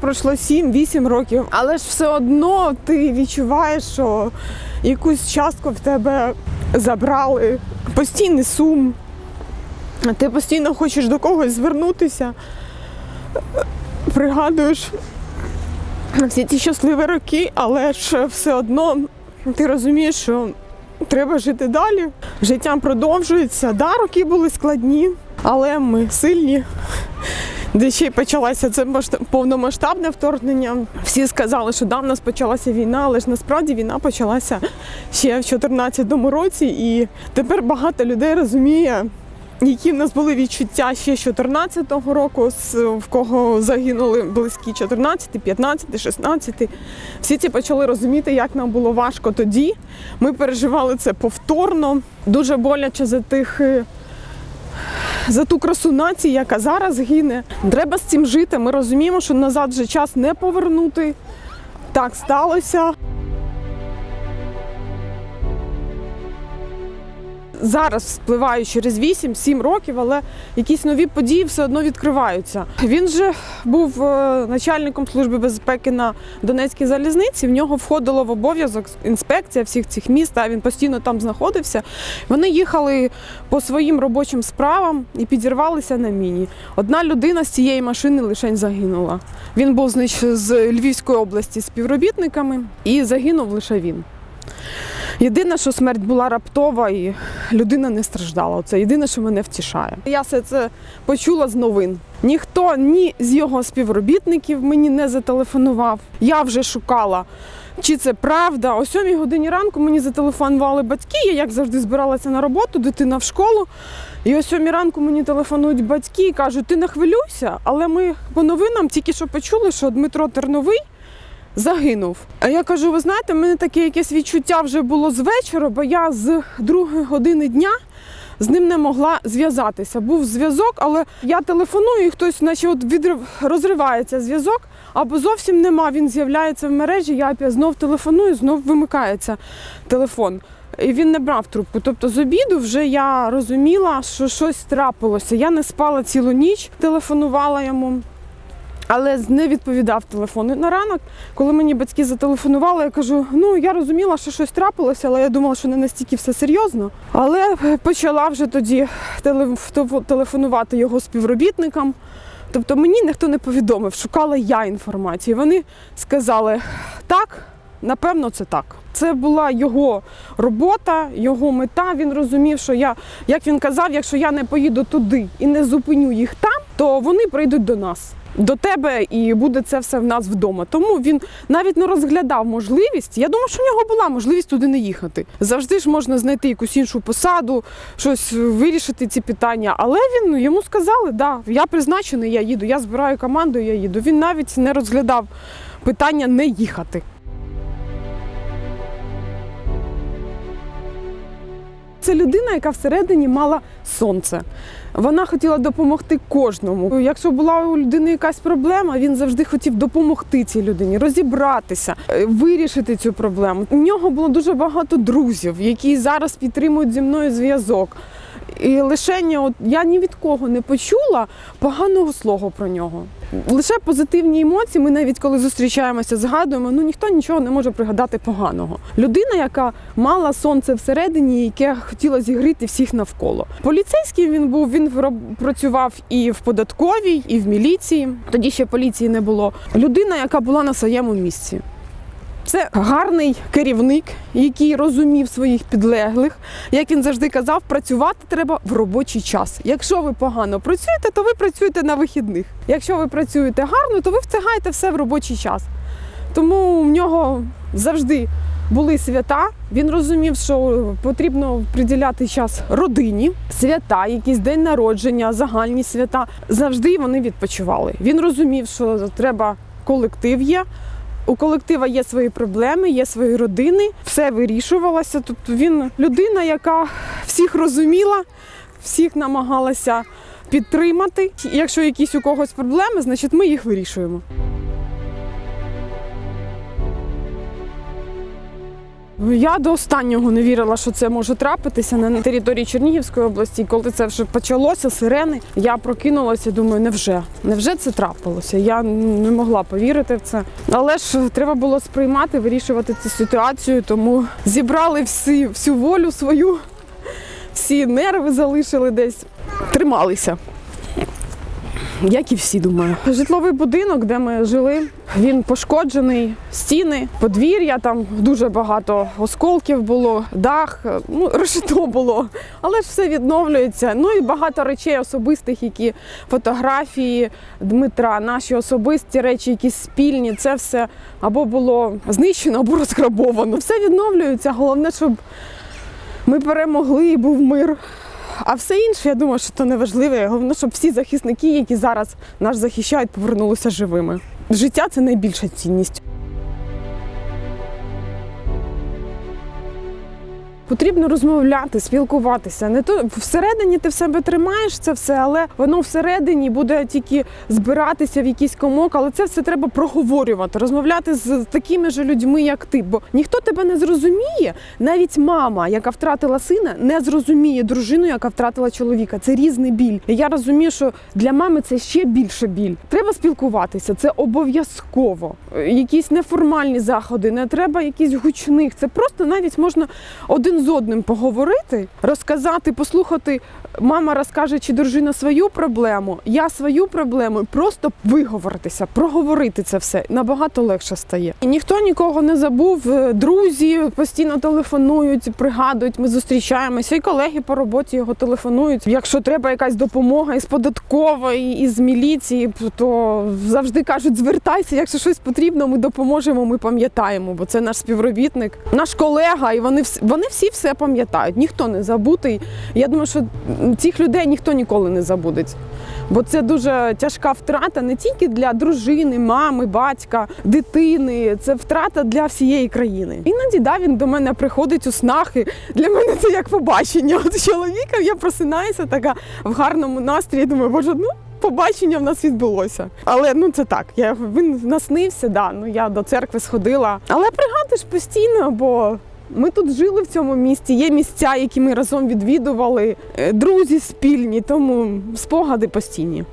Пройшло 7-8 років, але ж все одно ти відчуваєш, що якусь частку в тебе забрали. Постійний сум. Ти постійно хочеш до когось звернутися. Пригадуєш всі ті щасливі роки, але ж все одно ти розумієш, що треба жити далі. Життя продовжується. Да, роки були складні, але ми сильні. Де ще й почалося це масштаб- повномасштабне вторгнення. Всі сказали, що да, в нас почалася війна, але ж насправді війна почалася ще в 2014 році, і тепер багато людей розуміє, які в нас були відчуття ще з 2014 року, в кого загинули близькі 14, 15, 16. Всі ці почали розуміти, як нам було важко тоді. Ми переживали це повторно, дуже боляче за тих. За ту красу нації, яка зараз гине. Треба з цим жити. Ми розуміємо, що назад вже час не повернути. Так сталося. Зараз спливаю через 8-7 років, але якісь нові події все одно відкриваються. Він же був е, начальником служби безпеки на Донецькій залізниці. В нього входило в обов'язок інспекція всіх цих міст. а Він постійно там знаходився. Вони їхали по своїм робочим справам і підірвалися на міні. Одна людина з цієї машини лише загинула. Він був значить, з Львівської області співробітниками і загинув лише він. Єдине, що смерть була раптова і людина не страждала. Це єдине, що мене втішає. Я все це почула з новин. Ніхто ні з його співробітників мені не зателефонував. Я вже шукала, чи це правда. О сьомій годині ранку мені зателефонували батьки. Я як завжди збиралася на роботу, дитина в школу. І о сьомій ранку мені телефонують батьки і кажуть, ти не хвилюйся, але ми по новинам тільки що почули, що Дмитро Терновий загинув. А я кажу: ви знаєте, в мене таке якесь відчуття вже було з вечора, бо я з другої години дня. З ним не могла зв'язатися. Був зв'язок, але я телефоную, і хтось, наче от відрив... розривається зв'язок, або зовсім нема. Він з'являється в мережі. Я знов телефоную, знов вимикається телефон. І він не брав трубку. Тобто з обіду вже я розуміла, що щось трапилося. Я не спала цілу ніч, телефонувала йому. Але не відповідав телефон. І на ранок, коли мені батьки зателефонували, я кажу: ну я розуміла, що щось трапилося, але я думала, що не настільки все серйозно. Але почала вже тоді теле- телефонувати його співробітникам. Тобто мені ніхто не повідомив, шукала я інформацію. Вони сказали так, напевно, це так. Це була його робота, його мета. Він розумів, що я, як він казав, якщо я не поїду туди і не зупиню їх там, то вони прийдуть до нас. До тебе і буде це все в нас вдома. Тому він навіть не розглядав можливість. Я думаю, що в нього була можливість туди не їхати. Завжди ж можна знайти якусь іншу посаду, щось вирішити ці питання. Але він ну, йому сказали, да, я призначений, я їду, я збираю команду, я їду. Він навіть не розглядав питання не їхати. Це людина, яка всередині мала сонце. Вона хотіла допомогти кожному. Якщо була у людини якась проблема, він завжди хотів допомогти цій людині, розібратися, е, вирішити цю проблему. У нього було дуже багато друзів, які зараз підтримують зі мною зв'язок. І лише ні, от я ні від кого не почула поганого слова про нього. Лише позитивні емоції. Ми навіть коли зустрічаємося, згадуємо, ну ніхто нічого не може пригадати поганого. Людина, яка мала сонце всередині, яке хотіла зігріти всіх навколо. Поліцейським він був, він працював і в податковій, і в міліції. Тоді ще поліції не було. Людина, яка була на своєму місці. Це гарний керівник, який розумів своїх підлеглих. Як він завжди казав, працювати треба в робочий час. Якщо ви погано працюєте, то ви працюєте на вихідних. Якщо ви працюєте гарно, то ви встигаєте все в робочий час. Тому в нього завжди були свята. Він розумів, що потрібно приділяти час родині, свята, якісь день народження, загальні свята. Завжди вони відпочивали. Він розумів, що треба колектив є. У колектива є свої проблеми, є свої родини, все вирішувалося. Тобто він людина, яка всіх розуміла, всіх намагалася підтримати. Якщо якісь у когось проблеми, значить ми їх вирішуємо. Я до останнього не вірила, що це може трапитися на території Чернігівської області. І Коли це вже почалося, сирени, я прокинулася. Думаю, невже? Невже це трапилося? Я не могла повірити в це. Але ж треба було сприймати, вирішувати цю ситуацію. Тому зібрали всі, всю волю свою, всі нерви залишили десь, трималися. Як і всі думаю. Житловий будинок, де ми жили, він пошкоджений, стіни, подвір'я, там дуже багато осколків було, дах, ну решето було. Але ж все відновлюється. Ну і багато речей особистих, які фотографії Дмитра, наші особисті речі, якісь спільні, це все або було знищено, або розграбовано. Все відновлюється. Головне, щоб ми перемогли і був мир. А все інше, я думаю, що це не важливо. Головне, щоб всі захисники, які зараз нас захищають, повернулися живими. Життя це найбільша цінність. Потрібно розмовляти, спілкуватися. Не то всередині ти в себе тримаєш це все, але воно всередині буде тільки збиратися в якийсь комок. Але це все треба проговорювати, розмовляти з такими ж людьми, як ти. Бо ніхто тебе не зрозуміє. Навіть мама, яка втратила сина, не зрозуміє дружину, яка втратила чоловіка. Це різний біль. Я розумію, що для мами це ще більше біль. Треба спілкуватися, це обов'язково. Е, Якісь неформальні заходи, не треба якісь гучних. Це просто навіть можна один з одним поговорити, розказати, послухати. Мама розкаже, чи дружина свою проблему, я свою проблему, просто виговоритися, проговорити це все набагато легше стає. І ніхто нікого не забув. Е, Друзі постійно телефонують, пригадують. Ми зустрічаємося, і колеги по роботі його телефонують. Якщо треба якась допомога із податкової, із міліції, то завжди кажуть, звертайся, якщо щось потрібно, ми допоможемо. Ми пам'ятаємо, бо це наш співробітник, наш колега, і вони вони всі все пам'ятають. Ніхто не забутий. Я думаю, що цих людей ніхто ніколи не забудеть. Бо це дуже тяжка втрата не тільки для дружини, мами, батька, дитини. Це втрата для всієї країни. Іноді да, він до мене приходить у снах. І для мене це як побачення. От з я просинаюся така в гарному настрої. Думаю, боже, ну. Побачення в нас відбулося, але ну це так. Я він наснився. Да, ну я до церкви сходила. Але пригадуєш постійно, бо ми тут жили в цьому місті. Є місця, які ми разом відвідували, е, друзі спільні, тому спогади постійні.